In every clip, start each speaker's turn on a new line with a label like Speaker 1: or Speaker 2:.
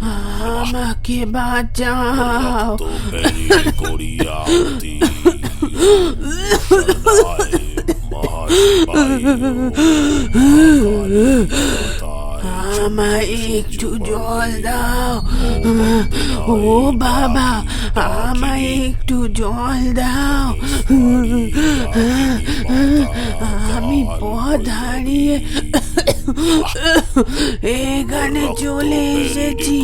Speaker 1: আমাকে বাঁচাও।
Speaker 2: মাস বাইরে
Speaker 1: আমায় একটু জল দাও। ও বাবা, আমায় একটু জল দাও। আমি পথ হারিয়ে এখানে চলে এসেছি।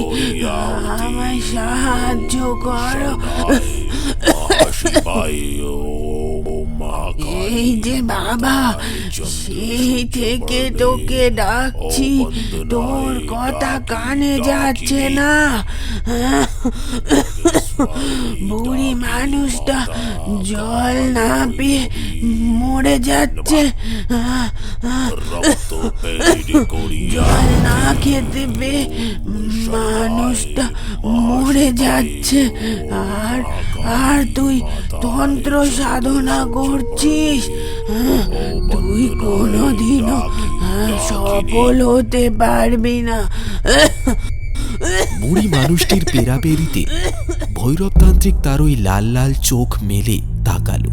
Speaker 1: আমায় সাহায্য করো। এই যে বাবা সেই থেকে তোকে ডাকছি। তোর কথা কানে যাচ্ছে না। বুড়ি মানুষটা জল না পেয়ে মরে যাচ্ছে। জল না খেতে পেয়ে মানুষটা মরে যাচ্ছে। আর আর তুই তন্ত্র সাধনা করছিস? হ্যাঁ, তুই কোনোদিনও হ্যাঁ, সফল হতে পারবি না।
Speaker 3: বুড়ি মানুষটির পেরাপেরিতে ভৈরবতান্ত্রিক তার ওই লাল লাল চোখ মেলে তাকালো।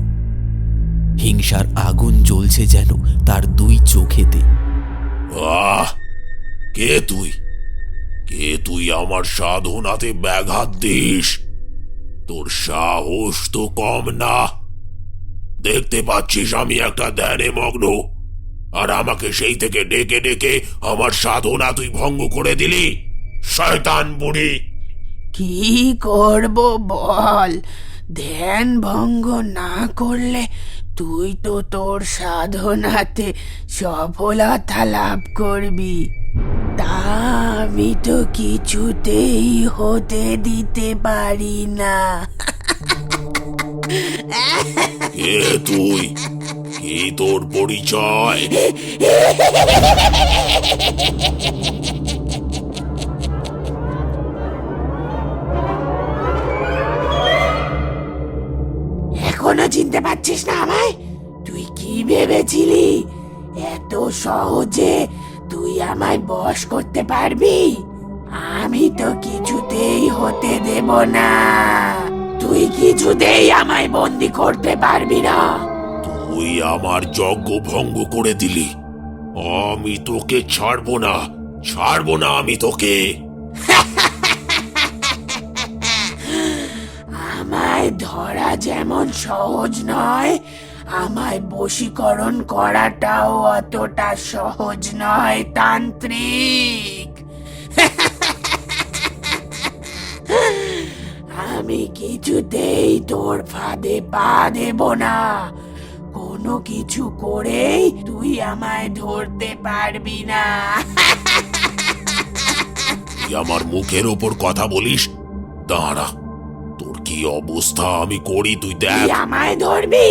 Speaker 3: হিংসার আগুন জ্বলছে যেন তার দুই চোখেতে।
Speaker 2: আহ কে তুই? কে তুই আমার সাধনাতে ব্যাঘাত দিস? তোর সাহস তো কম না। দেখতে পাচ্ছিস আমি একটা ধ্যানে মগ্ন। আর আমাকে সেই থেকে ডেকে ডেকে আমার সাধনা তুই ভঙ্গ করে দিলি, শয়তান বুড়ি।
Speaker 1: কি করব বল? ধ্যান ভঙ্গ না করলে তুই তো তোর সাধনাতে সফলতা লাভ করবি। তা আমি তো কিছুতেই হতে দিতে পারি না।
Speaker 2: কে তুই? কি তোর পরিচয়?
Speaker 1: এখনও চিনতে পারছিস না আমায়? তুই কি ভেবেছিলি? এত সহজে আমায় বশ করতে পারবি? আমি তো কিছুতেই হতে দেব না। তুই কিছুতেই আমায় বন্দি করতে পারবি না।
Speaker 2: তুই আমার যজ্ঞ ভঙ্গ করে দিলি। আমি তোকে ছাড়বো না। ছাড়বো না আমি তোকে।
Speaker 1: যেমন সহজ নয়, আমায় বশীকরণ করাটাও অতটা সহজ নয়, তান্ত্রিক। আমি কিছুতেই তোর ফাঁদে পা দেব না। কোনো কিছু করেই তুই আমায় ধরতে পারবি না।
Speaker 2: আমার মুখের ওপর কথা বলিস? দাঁড়া। কি অবস্থা আমি করি তুই দেখ।
Speaker 1: আমায় ধরবি?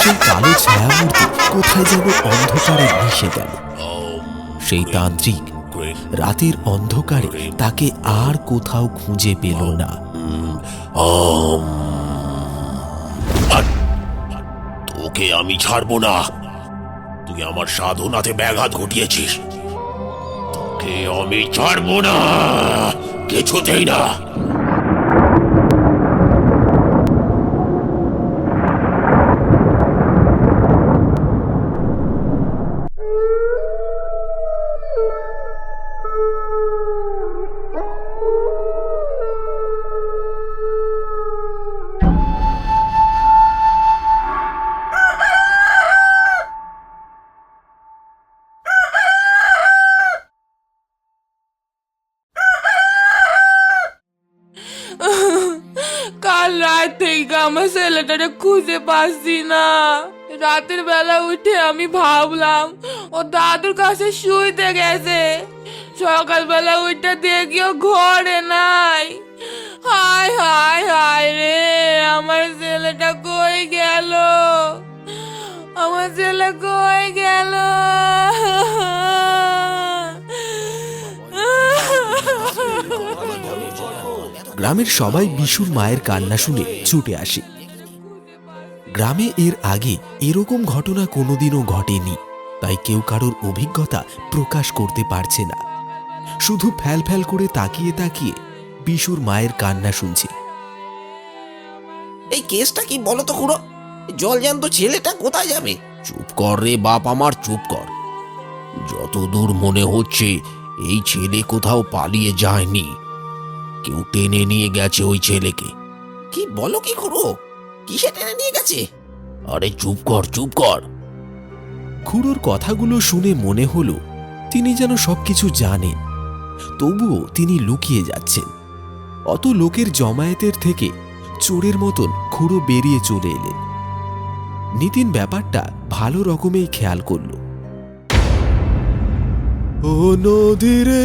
Speaker 3: সেই কালো ছায়ামূর্তি কোথায় যেন অন্ধকারে মিশে গেল। সেই তান্ত্রিক রাতের অন্ধকারে তাকে আর কোথাও খুঁজে পেল না।
Speaker 2: আম, তোকে আমি ছাড়বো না। তুই আমার সাধনাতে ব্যাঘাত ঘটিয়েছিস। তোকে আমি ছাড়বো না। কিছুতেই না।
Speaker 4: থেকে আমার ছেলেটারে খুঁজে পাচ্ছি না। রাতের বেলা উঠে আমি ভাবলাম, ও দাদুর কাছে শুইতে গেছে। সকালবেলা উঠে দেখিও ঘরে নাই। হায় হায় হায় রে, আমার ছেলেটা কই গেল? আমার ছেলে কই গেল?
Speaker 3: গ্রামের সবাই বিশুর মায়ের কান্না শুনে ছুটে আসে। গ্রামে এর আগে এরকম ঘটনা কোনোদিনও ঘটেনি তাই কেউ কারোর অভিজ্ঞতা প্রকাশ করতে পারছে না। শুধু ফ্যাল ফ্যাল করে তাকিয়ে তাকিয়ে বিশুর মায়ের কান্না শুনছে।
Speaker 5: এই কেসটা কি বলো তো খুড়ো জলজান্ত ছেলেটা কোথায় যাবে? চুপ কর রে বাপ আমার চুপ কর। যতদূর মনে হচ্ছে এই ছেলে কোথাও পালিয়ে যায়নি। কেউ টেনে নিয়ে গেছে ওই ছেলেকে। কি বলো কি খুড়ো? কিসে টেনে নিয়ে গেছে? আরে চুপ কর চুপ কর।
Speaker 3: খুড়োর কথাগুলো শুনে মনে হলো তিনি যেন সবকিছু জানেন। তবুও তিনি লুকিয়ে যাচ্ছেন। অত লোকের জমায়েতের থেকে চোরের মতন খুঁড়ো বেরিয়ে চলে এলেন। নিতিন ব্যাপারটা ভালো রকমেই খেয়াল করল। ও নদীরে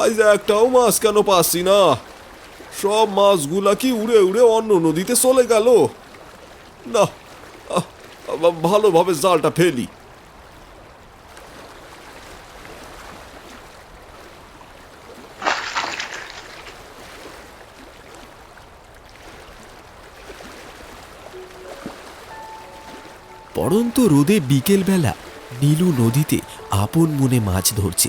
Speaker 3: আজ একটাও মাছ কেন পাচ্ছি না? সব মাছগুলা কি উড়ে উড়ে অন্য নদীতে চলে গেল? না ভালোভাবে জালটা ফেলি। পড়ন্ত রোদে বিকেলবেলা নীলু নদীতে আপন মনে মাছ ধরছে।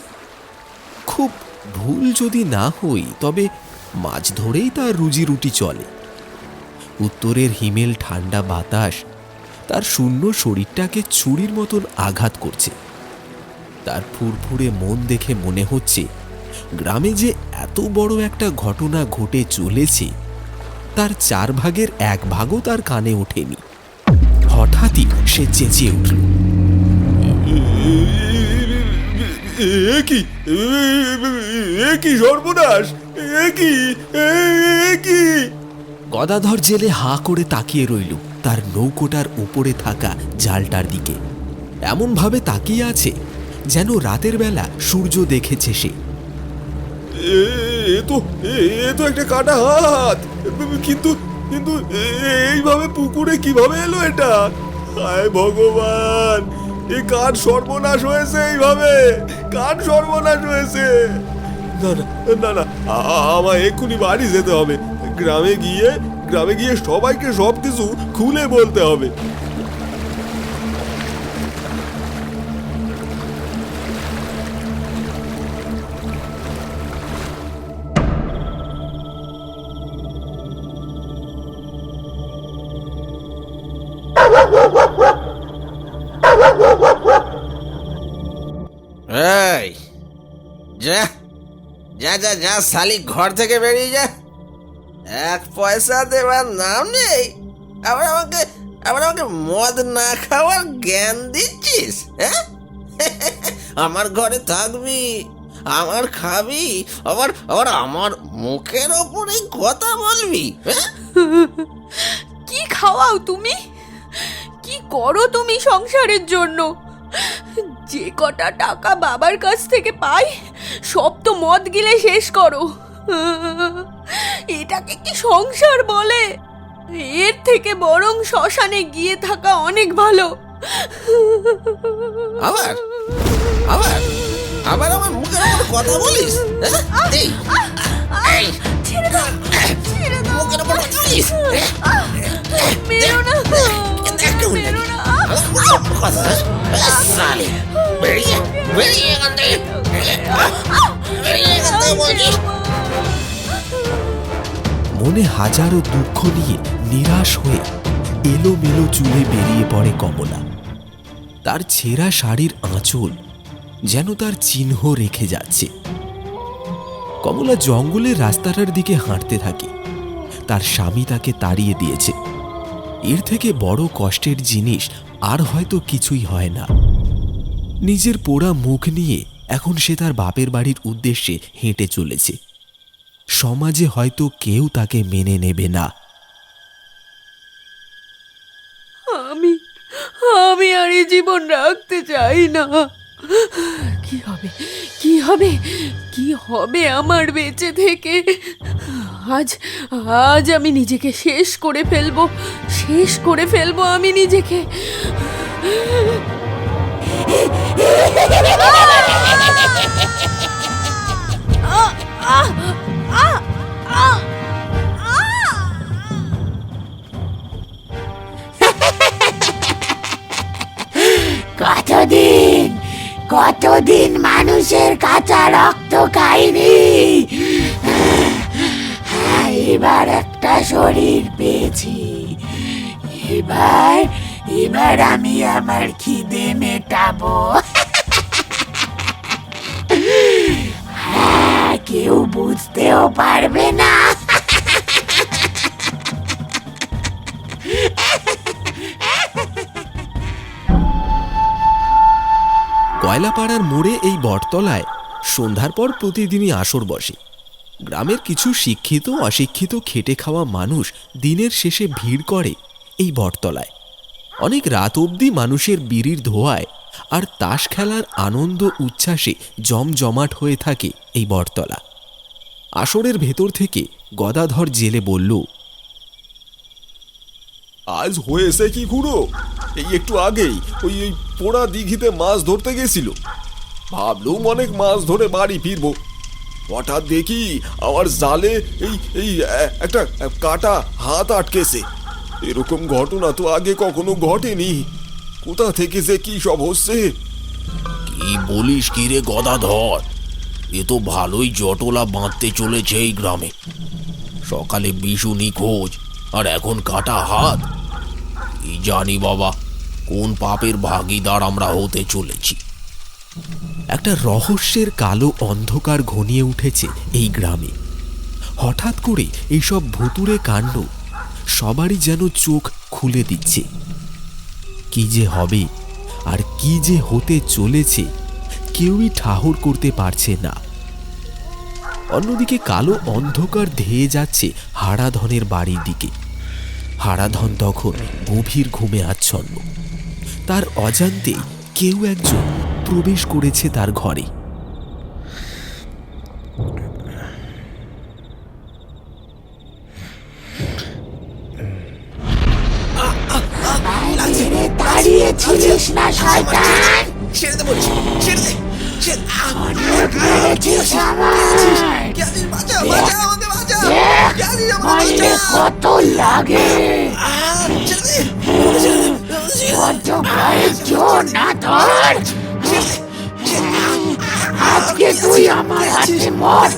Speaker 3: ভুল যদি না হই, তবে মাছ ধরেই তার রুজি রুটি চলে। উত্তরের হিমেল ঠান্ডা বাতাস তার শূন্য শরীরটাকে ছুরির মতন আঘাত করছে। তার ফুরফুরে মন দেখে মনে হচ্ছে, গ্রামে যে এত বড় একটা ঘটনা ঘটে চলেছে, তার চার ভাগের এক ভাগও তার কানে ওঠেনি। হঠাৎই সে চেঁচিয়ে উঠল।
Speaker 6: কি? এ কি সর্বনাশ? এ কি? কি?
Speaker 3: গদাধর জেলে হাঁ করে তাকিয়ে রইল তার নৌকোটার উপরে থাকা জালটার দিকে। এমনভাবে তাকিয়ে আছে যেন রাতের বেলা সূর্য দেখেছে সে।
Speaker 6: এ তো এ- তো একটা কাটা হাত। কিন্তু কিন্তু এইভাবে পুকুরে কীভাবে এলো এটা? হায় ভগবান! এ কার সর্বনাশ হয়েছে এইভাবে? কার সর্বনাশ হয়েছে? না না না না, আ- আ- আমায় এক্ষুনি বাড়ি যেতে হবে। গ্রামে গিয়ে গ্রামে গিয়ে সবাইকে সব কিছু খুলে বলতে হবে।
Speaker 5: যা শালি ঘর থেকে বেরিয়ে যা। এক পয়সা দেওয়ার নাম নেই। আবার আমাকে আবার আমাকে মদ না খাওয়ার জ্ঞান দিচ্ছিস হ্যাঁ? আমার ঘরে থাকবি, আমার খাবি, আবার আবার আমার মুখের ওপরে কথা বলবি হ্যাঁ?
Speaker 1: কি খাওয়াও তুমি? কি করো তুমি সংসারের জন্য? যে কটা টাকা বাবার কাছ থেকে পাই সব তো মদ গিলে শেষ করো। এটাকে কি সংসার বলে? এর থেকে বরং শ্মশানে গিয়ে থাকা অনেক ভালো।
Speaker 5: আবার? আবার? আবার আমার মুখের ওপর কথা বলিস? হ্যাঁ? এই, এই,
Speaker 1: ছেড়ে দাও ছেড়ে দাও।
Speaker 5: মুখের ওপর কথা বলিস
Speaker 1: মেরো না। মেরো না।
Speaker 5: আমার মুখের ওপর কথা বেরিয়ে বেরিয়ে এখান থেকে।
Speaker 3: মনে হাজারো দুঃখ নিয়ে নিরাশ হয়ে এলোমেলো চুলে বেরিয়ে পড়ে কমলা। তার ছেঁড়া শাড়ির আঁচল যেন তার চিহ্ন রেখে যাচ্ছে। কমলা জঙ্গলের রাস্তাটার দিকে হাঁটতে থাকে। তার স্বামী তাকে তাড়িয়ে দিয়েছে। এর থেকে বড় কষ্টের জিনিস আর হয়তো কিছুই হয় না। নিজের পোড়া মুখ নিয়ে এখন সে তার বাপের বাড়ির উদ্দেশ্যে হেঁটে চলেছে। সমাজে হয়তো কেউ তাকে মেনে নেবে না।
Speaker 1: আমি আমি আর এই জীবন রাখতে চাই না। কি হবে কি হবে কি হবে আমার বেঁচে থেকে? আজ আজ আমি নিজেকে শেষ করে ফেলব, শেষ করে ফেলব আমি নিজেকে।
Speaker 7: কতদিন? কতদিন মানুষের কাঁচা রক্ত খাইনি? হ্যাঁ, এবার একটা শরীর পেয়েছি। এবার এবার আমি আমার খিদে মেটাবো। হ্যাঁ, কেউ বুঝতেও পারবে না।
Speaker 3: কয়লাপাড়ার মোড়ে এই বটতলায় সন্ধ্যার পর প্রতিদিনই আসর বসে। গ্রামের কিছু শিক্ষিত অশিক্ষিত খেটে খাওয়া মানুষ দিনের শেষে ভিড় করে এই বটতলায়। অনেক রাত অবধি মানুষের বিড়ির ধোয়ায় আর তাস খেলার আনন্দ উচ্ছ্বাসে জমজমাট হয়ে থাকে এই বটতলা। আসরের ভেতর থেকে গদাধর জেলে বলল,
Speaker 6: আজ হয়েছে কি খুড়ো? এই একটু আগেই ওই ওই পোড়া দিঘিতে মাছ ধরতে গেছিল। ভাবলুম অনেক মাছ ধরে বাড়ি ফিরবো। হঠাৎ দেখি আমার জালে এই এই একটা কাটা হাত আটকেছে। এরকম ঘটনা তো আগে কখনো ঘটেনি। কোথা থেকে যে কি সব হচ্ছে?
Speaker 2: কি বলিস কি রে গদাধর? এ তো ভালোই জটলা বাঁধতে চলেছে এই গ্রামে। সকালে বিশু নিখোঁজ আর এখন কাটা হাত। কি জানি বাবা কোন পাপের ভাগিদার আমরা হতে চলেছি।
Speaker 3: একটা রহস্যের কালো অন্ধকার ঘনিয়ে উঠেছে এই গ্রামে। হঠাৎ করে এইসব ভুতুরে কাণ্ড সবারই যেন চোখ খুলে দিচ্ছে। কি যে হবে আর কি যে হতে চলেছে, কেউই ঠাহর করতে পারছে না। অন্যদিকে কালো অন্ধকার ধেয়ে যাচ্ছে হারাধনের বাড়ির দিকে। হারাধন তখন গভীর ঘুমে আচ্ছন্ন। তার অজান্তে কেউ একজন প্রবেশ করেছে তার ঘরে।
Speaker 7: আজকে তুই আমার হাতে মর।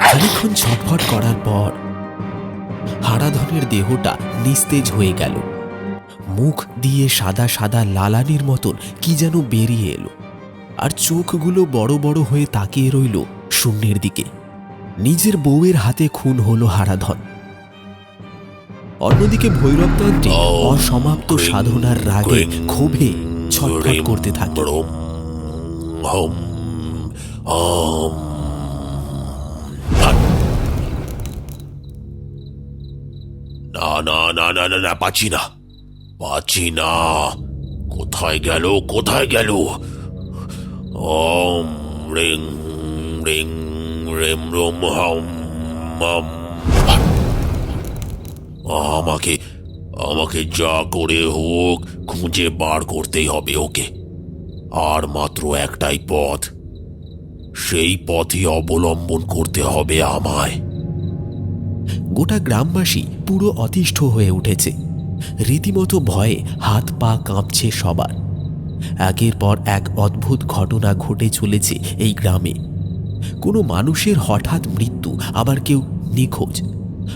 Speaker 3: খানিক্ষণ ছটফট করার পর হারাধনের দেহটা নিস্তেজ হয়ে গেল। মুখ দিয়ে সাদা সাদা লালানির মতন কি যেন বেরিয়ে এলো। আর চোখগুলো বড় বড় হয়ে তাকিয়ে রইল শূন্যের দিকে। নিজের বউয়ের হাতে খুন হলো হারাধন। অন্যদিকে ভৈরবতন্ত্রী অসমাপ্ত সাধনার রাগে ক্ষোভে ছটফট করতে থাকে।
Speaker 2: না না না না না না পাচ্ছি না। পাচ্ছি না। কোথায় গেল কোথায় গেল? ওম, রিং রিং, রেম, রোম, হম আমাকে আমাকে যা করে হোক, খুঁজে বার করতেই হবে ওকে। আর মাত্র একটাই পথ। সেই পথই অবলম্বন করতে হবে আমায়।
Speaker 3: গোটা গ্রামবাসী পুরো অতিষ্ঠ হয়ে উঠেছে। রীতিমতো ভয়ে হাত পা কাঁপছে সবার। একের পর এক অদ্ভুত ঘটনা ঘটে চলেছে এই গ্রামে। কোনো মানুষের হঠাৎ মৃত্যু, আবার কেউ নিখোঁজ।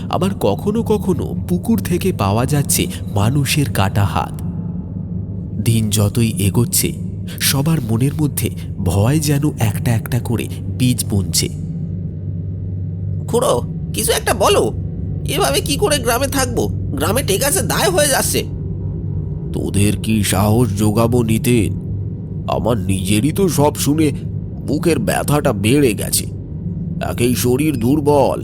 Speaker 3: আবার কখনো কখনো পুকুর থেকে পাওয়া যাচ্ছে মানুষের কাটা হাত। দিন যতই এগোচ্ছে, সবার মনের মধ্যে ভয় যেন একটা একটা করে বীজ বুনছে।
Speaker 5: খুড়ো, কিছু একটা বলো। এভাবে কি করে গ্রামে থাকব? গ্রামে ঠিক আছে, দায় হয়ে যাচ্ছে।
Speaker 2: তোদের কি সাহস যোগাবো নিতেন? আমার নিজেরই তো সব শুনে বুকের ব্যথাটা বেড়ে গেছে। একেই শরীর দুর্বল।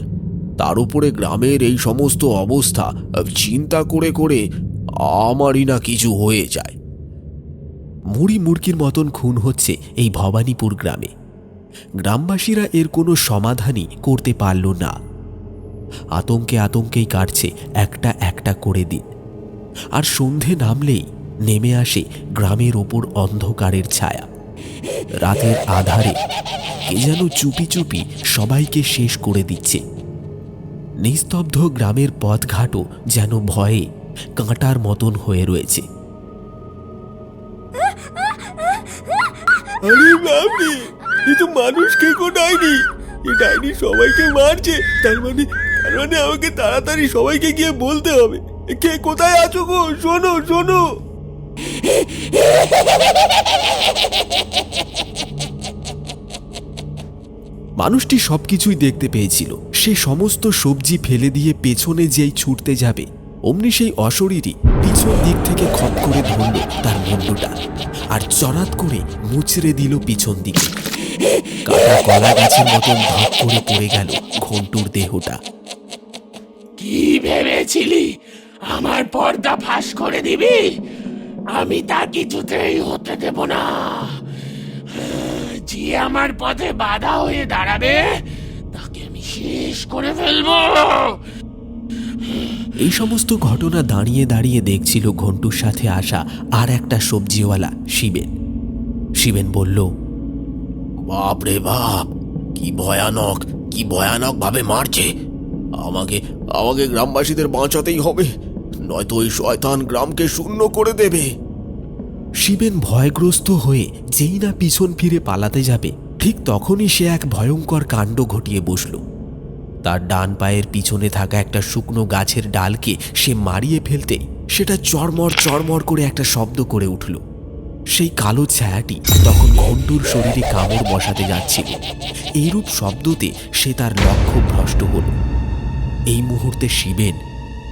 Speaker 3: তার উপরে গ্রামের এই সমস্ত অবস্থা, চিন্তা করে করে আমারই না কিছু হয়ে যায়। মুড়ি মুড়কির মতন খুন হচ্ছে এই ভবানীপুর গ্রামে। গ্রামবাসীরা এর কোনো সমাধানই করতে পারল না। আতঙ্কে আতঙ্কেই কাটছে একটা একটা করে দিন। আর সন্ধে নামলেই নেমে আসে গ্রামের ওপর অন্ধকারের ছায়া। রাতের আধারে কে যেন চুপি চুপি সবাইকে শেষ করে দিচ্ছে। নিস্তব্ধ গ্রামের পথঘাটও যেন ভয়ে কাঁটার মতন হয়ে রয়েছে।
Speaker 6: আরে বাপরে, এ তো মানুষ কে এই ডাইনি সবাইকে মারছে, তার মানে মানে আমাকে তাড়াতাড়ি সবাইকে গিয়ে বলতে হবে। কে কোথায় আছো গো? শোনো শোনো।
Speaker 3: মানুষটি সবকিছুই দেখতে পেয়েছিল। সে সমস্ত সবজি ফেলে দিয়ে পেছনে যেই ছুটতে যাবে, অমনি সেই অশরীরই পিছন দিক থেকে খপ করে ধরল তার মুন্ডুটা আর চড়াত করে মুচড়ে দিল পিছন দিকে। কাটা কলা গাছের মতন ধপ করে পড়ে গেল ঘন্টুর দেহটা।
Speaker 7: কি ভেবেছিলি? আমার পর্দা ফাঁস করে দিবি? আমি তা কিছুতেই হতে দেব না। যে আমার পথে বাধা হয়ে দাঁড়াবে তাকে আমি শেষ করে ফেলব।
Speaker 3: এই সমস্ত ঘটনা দাঁড়িয়ে দাঁড়িয়ে দেখছিল ঘন্টুর সাথে আসা আর একটা সবজিওয়ালা শিবেন। শিবেন বলল
Speaker 2: বাপ রে বাপ কি ভয়ানক কি ভয়ানক ভাবে মারছে। আমাকে আমাকে গ্রামবাসীদের বাঁচাতেই হবে। নয়তো ওই শয়তান গ্রামকে শূন্য করে দেবে।
Speaker 3: শিবেন ভয়গ্রস্ত হয়ে যেই না পিছন ফিরে পালাতে যাবে, ঠিক তখনই সে এক ভয়ঙ্কর কাণ্ড ঘটিয়ে বসল। তার ডান পায়ের পিছনে থাকা একটা শুকনো গাছের ডালকে সে মারিয়ে ফেলতে সেটা চরমর চরমর করে একটা শব্দ করে উঠল। সেই কালো ছায়াটি তখন ঘন্টুর শরীরে কামড় বসাতে যাচ্ছিল। এইরূপ শব্দতে সে তার লক্ষ্য ভ্রষ্ট হল। এই মুহূর্তে শিবেন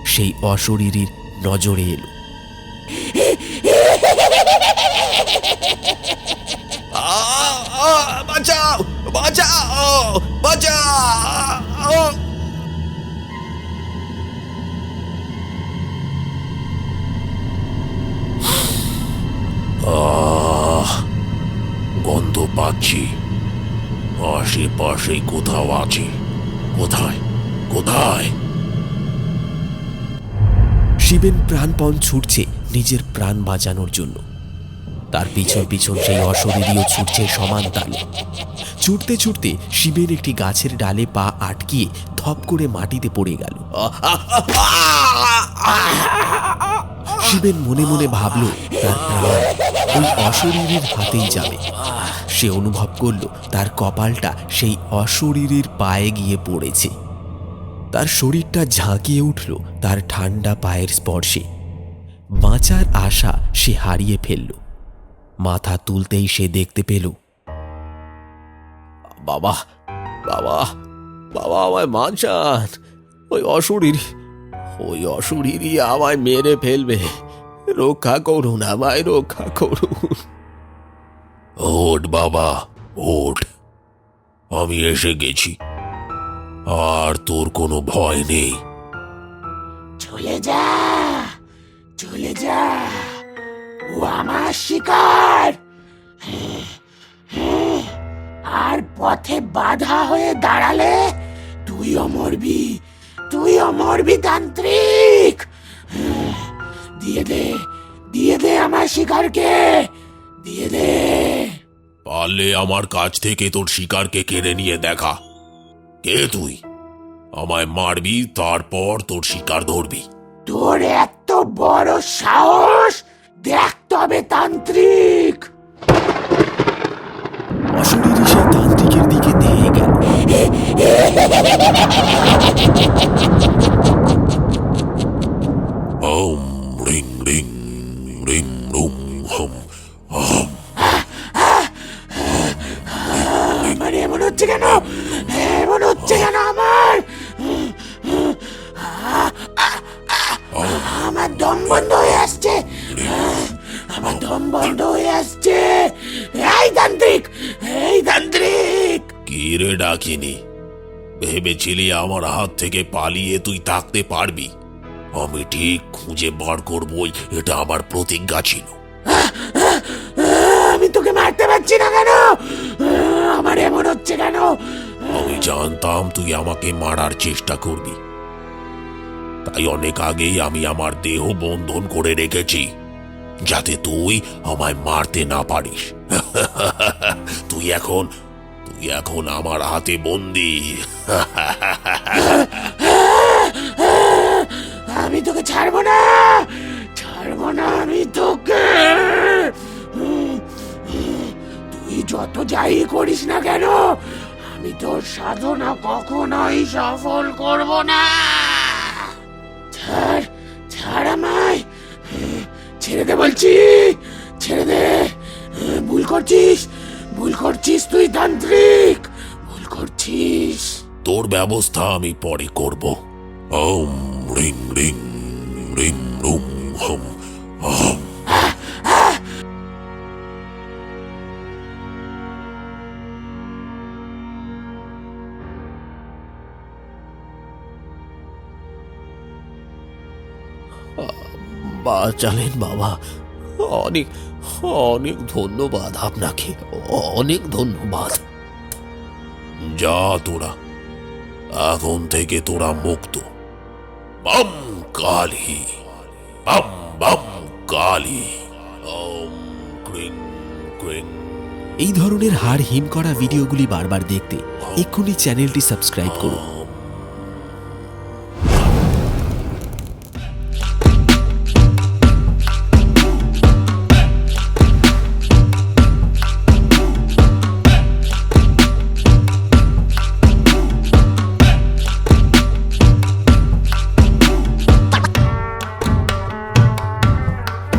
Speaker 3: সেই অশরীরীর নজরে এলো।
Speaker 2: বাঁচাও বাঁচাও বাঁচাও। আহ গন্ধ পাচ্ছি। আশেপাশে কোথাও আছে। কোথায়? কোথায়
Speaker 3: শিবেন প্রাণপণ ছুটছে নিজের প্রাণ বাঁচানোর জন্য। তার পিছন পিছন সেই অশরীরীয় ছুটছে সমান তালে। ছুটতে ছুটতে শিবের একটি গাছের ডালে পা আটকিয়ে ধপ করে মাটিতে পড়ে গেল। শিবেন মনে মনে ভাবল, তার প্রাণ ওই অশরীরীর হাতেই যাবে। সে অনুভব করল, তার কপালটা সেই অশরীরীর পায়ে গিয়ে পড়েছে। তার শরীরটা ঝাঁকিয়ে উঠল তার ঠান্ডা পায়ের স্পর্শে। বাঁচার আশা সে হারিয়ে ফেলল। মাথা তুলতেই সে দেখতে পেল। বাবা বাবা বাবা আমায় বাঁচান। ওই অশরীর ওই অশরীরই আমায় মেরে ফেলবে। রক্ষা করুন, আমায় রক্ষা করুন।
Speaker 2: ওঠ বাবা, ওঠ। আমি এসে গেছি। আর তোর কোনো ভয় নেই।
Speaker 7: চলে যা চলে যা। ও আমার শিকার। আর পথে বাধা হয়ে দাঁড়ালে তুই অমরবি তুই অমরবি তান্ত্রিক। দিয়ে দে দিয়ে দে আমার শিকারকে দিয়ে দে।
Speaker 2: পারলে আমার কাছ থেকে তোর শিকারকে কেড়ে নিয়ে দেখা। কে তুই? আমায় মারবি তারপর তোর শিকার ধরবি।
Speaker 7: তোর এত বড় সাহস? দেখ তবে তান্ত্রিক!
Speaker 3: অশরীরী সেই তান্ত্রিকের দিকে ধেয়ে গেল।
Speaker 7: এই তান্ত্রিক এই তান্ত্রিক
Speaker 2: কি রে ডাকিনি। ভেবেছিলি আমার হাত থেকে পালিয়ে তুই থাকতে পারবি। আমি ঠিক খুঁজে বার করবই এটা আমার প্রতিজ্ঞা ছিল।
Speaker 7: আমি তোকে মারতে পারছি না কেন? আমার এমন হচ্ছে কেন?
Speaker 2: আমি জানতাম তুই আমাকে মারার চেষ্টা করবি। তাই অনেক আগেই আমি আমার দেহ বন্ধন করে রেখেছি যাতে তুই আমায় মারতে না পারিস। তুই এখন এখন আমার হাতে বন্দি।
Speaker 7: আমি তোকে ছাড়বো না! ছাড়বো না আমি তোকে! তুই যত যাই করিস না কেন, আমি তোর সাধনা কখনোই সফল করব না! ছাড় ছাড় আমায়! ছেড়ে দে বলছি! ছেড়ে দে! ভুল করছিস! ভুল করছিস তুই তান্ত্রিক! ভুল করছিস।
Speaker 2: তোর ব্যবস্থা আমি পরে করব। ওম রিং রিং রিং রুম হম হম
Speaker 3: বাঁচালেন বাবা। অনেক অনেক ধন্যবাদ আপনাকে। অনেক ধন্যবাদ।
Speaker 2: যা তোরা। এখন থেকে তোরা মুক্ত। বাম কালী। বাম বাম কালী। ওম ক্রিং ক্রিং।
Speaker 3: এই ধরনের হাড় হিম করা ভিডিওগুলি বারবার দেখতে এক্ষুনি চ্যানেলটি সাবস্ক্রাইব করুন।